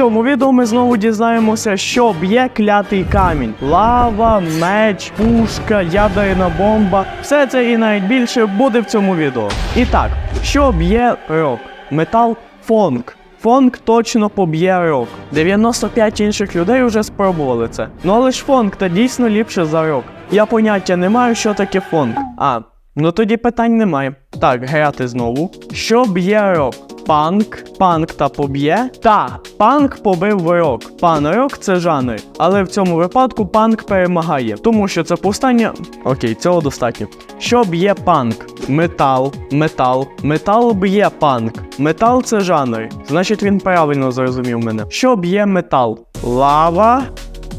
цьому відео ми знову дізнаємося, що б'є клятий камінь: лава, меч, пушка, ядерна бомба. Все це і навіть більше буде в цьому відео. І так, що б'є рок? Метал фонк. Фонк точно поб'є рок. 95 інших людей вже спробували це. Ну але ж фонк та дійсно ліпше за рок. Я поняття не маю, що таке фонк. А, ну тоді питань немає. Так, грати знову. Що б'є рок? Панк, панк та поб'є. Та, панк побив рок. Пан рок це жанр. Але в цьому випадку панк перемагає, тому що це повстання. Окей, цього достатньо. Що б'є панк? Метал, метал, метал б'є панк. Метал це жанр. Значить він правильно зрозумів мене. Що б'є метал? Лава.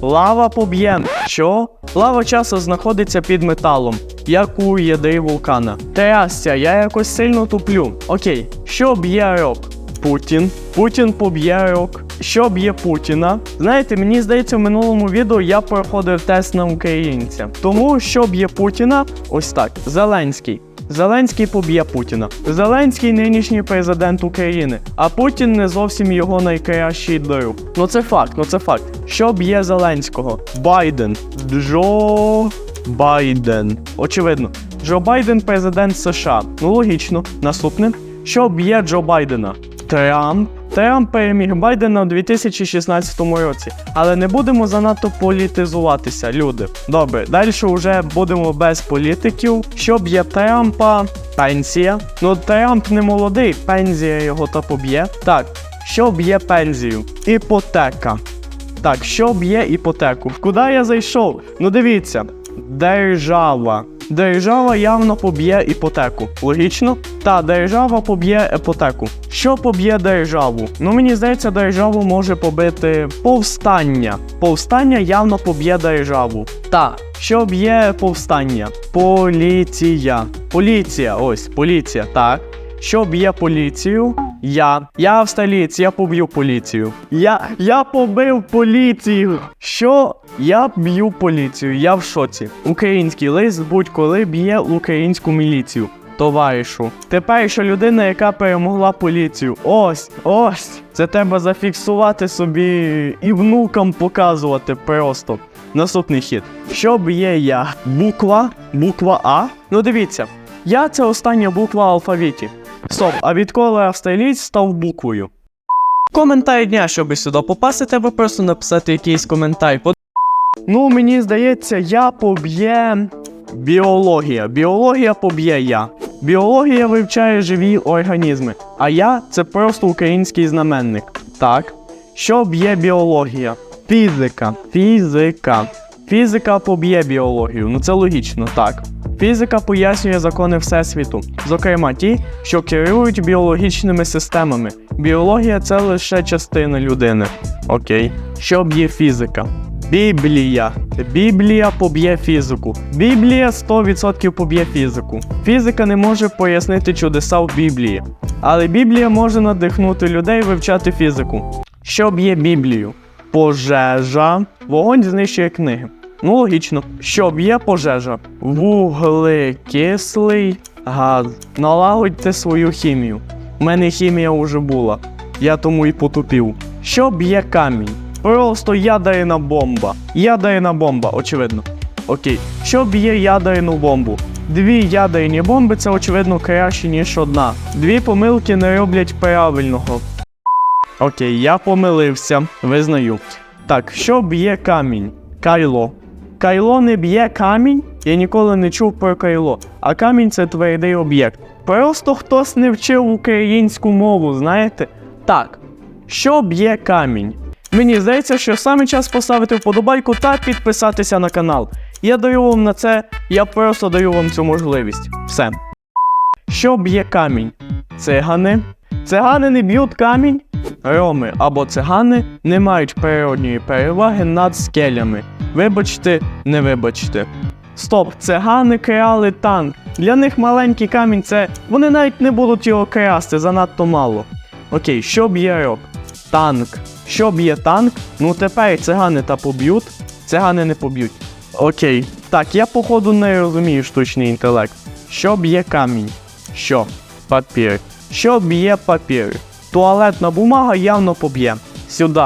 Лава поб'є. Що? Лава часу знаходиться під металом, як у ядрі вулкана. Трясся, я якось сильно туплю. Окей, що б'є рок? Путін. Путін поб'є рок. Що б'є Путіна? Знаєте, мені здається, в минулому відео я проходив тест на українця. Тому що б'є Путіна? Ось так. Зеленський. Зеленський поб'є Путіна. Зеленський нинішній президент України, а Путін не зовсім його найкращий друг. Ну це факт, ну це факт. Що б'є Зеленського? Байден. Джо Байден. Очевидно. Джо Байден президент США. Ну логічно. Наступне. Що б'є Джо Байдена? Трамп. Трамп переміг Байдена у 2016 році. Але не будемо занадто політизуватися, люди. Добре, далі вже будемо без політиків. Що б'є Трампа? Пенсія. Ну, Трамп не молодий, пенсія його та поб'є. Так, що б'є пенсію? Іпотека. Так, що б'є іпотеку? Куди я зайшов? Ну дивіться, держава. Держава явно поб'є іпотеку. Логічно? Та держава поб'є іпотеку. Що поб'є державу? Ну мені здається, державу може побити повстання. Повстання явно поб'є державу. Та, що б'є повстання? Поліція. Поліція, ось, поліція, так. Що б'є поліцію? Я. Я австралієць, я поб'ю поліцію. Я. Я побив поліцію. Що? Я б'ю поліцію, я в шоці. Український лист будь-коли б'є українську міліцію. Товаришу. Тепер що людина, яка перемогла поліцію. Ось, ось. Це треба зафіксувати собі і внукам показувати просто. Наступний хід. Що б'є я? Буква? Буква А? Ну дивіться. Я це остання буква алфавіті. Стоп, а відколи австралієць став буквою? Коментар дня, щоб сюди попасти, треба просто написати якийсь коментар. Ну, мені здається, я поб'є. Біологія. Біологія поб'є я. Біологія вивчає живі організми, а я це просто український знаменник. Так. Що б'є біологія? Фізика. Фізика. Фізика поб'є біологію. Ну це логічно, так. Фізика пояснює закони Всесвіту, зокрема ті, що керують біологічними системами. Біологія це лише частина людини. Окей. Що б'є фізика? Біблія. Біблія поб'є фізику. Біблія 100% поб'є фізику. Фізика не може пояснити чудеса в Біблії. Але Біблія може надихнути людей вивчати фізику. Що б'є Біблію? Пожежа. Вогонь знищує книги. Ну, логічно. Що б'є пожежа? Вуглекислий газ. Налагодьте свою хімію. У мене хімія вже була. Я тому і потупів. Що б'є камінь? Просто ядерна бомба. Ядерна бомба, очевидно. Окей. Що б'є ядерну бомбу? Дві ядерні бомби це очевидно краще, ніж одна. Дві помилки не роблять правильного. Окей, я помилився, визнаю. Так, що б'є камінь? Кайло. Кайло не б'є камінь? Я ніколи не чув про кайло. А камінь це твердий об'єкт. Просто хтось не вчив українську мову, знаєте? Так, що б'є камінь? Мені здається, що саме час поставити вподобайку та підписатися на канал. Я даю вам на це, я просто даю вам цю можливість. Все. Що б'є камінь? Цигани. Цигани не б'ють камінь. Роми або цигани не мають природньої переваги над скелями. Вибачте, не вибачте. Стоп, цигани крали танк. Для них маленький камінь це. Вони навіть не будуть його красти, занадто мало. Окей, що б'є рок? Танк. Що б'є танк? Ну тепер цигани та поб'ють. Цигани не поб'ють. Окей. Так, я походу не розумію штучний інтелект. Що б'є камінь? Що? Папір. Що б'є папір? Туалетна бумага явно поб'є. Сюди.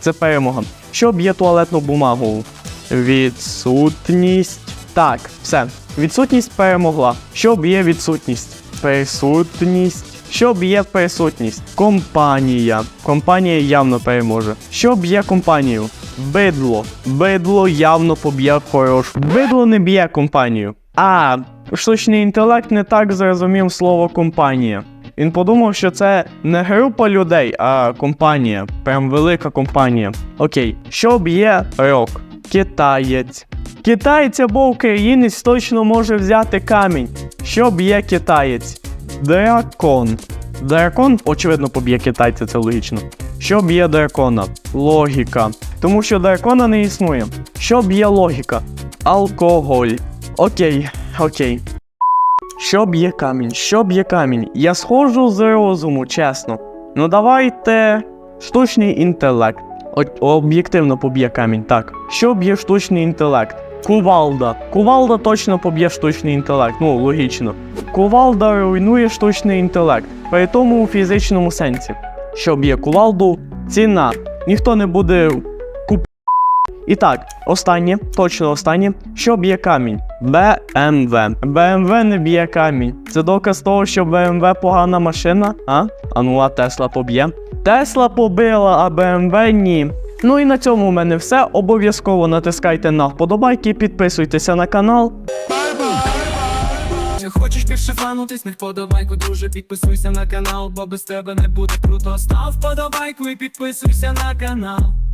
Це перемога. Що б'є туалетну бумагу? Відсутність. Так, все. Відсутність перемогла. Що б'є відсутність? Присутність. Що б'є присутність? Компанія. Компанія явно переможе. Що б'є компанію? Бидло. Бидло явно поб'є хорош. Бидло не б'є компанію. А, штучний інтелект не так зрозумів слово компанія. Він подумав, що це не група людей, а компанія. Прям велика компанія. Окей, що б'є рок? Китаєць. Китаєць або українець точно може взяти камінь. Що б'є китаєць? Дракон. Дракон, очевидно, поб'є китайця, це логічно. Що б'є дракона? Логіка. Тому що дракона не існує. Що б'є логіка? Алкоголь. Окей, окей. Що б'є камінь? Що б'є камінь? Я схожу з розуму, чесно. Ну давайте. Штучний інтелект. Об'єктивно поб'є камінь, так. Що б'є штучний інтелект? Кувалда. Кувалда точно поб'є штучний інтелект, ну логічно. Кувалда руйнує штучний інтелект, при тому у фізичному сенсі. Що б'є кувалду? Ціна. Ніхто не буде куп. І так, останнє, точно останнє. Що б'є камінь? BMW. BMW не б'є камінь. Це доказ того, що BMW погана машина, а? А ну а Тесла поб'є. Тесла побила, а BMW ні. Ну і на цьому у мене все. Обов'язково натискайте на вподобайки, підписуйтеся на канал. Хочеш більше фанутись, не вподобайку, друже, підписуйся на канал, бо без тебе не буде круто. Став вподобайку і підписуйся на канал.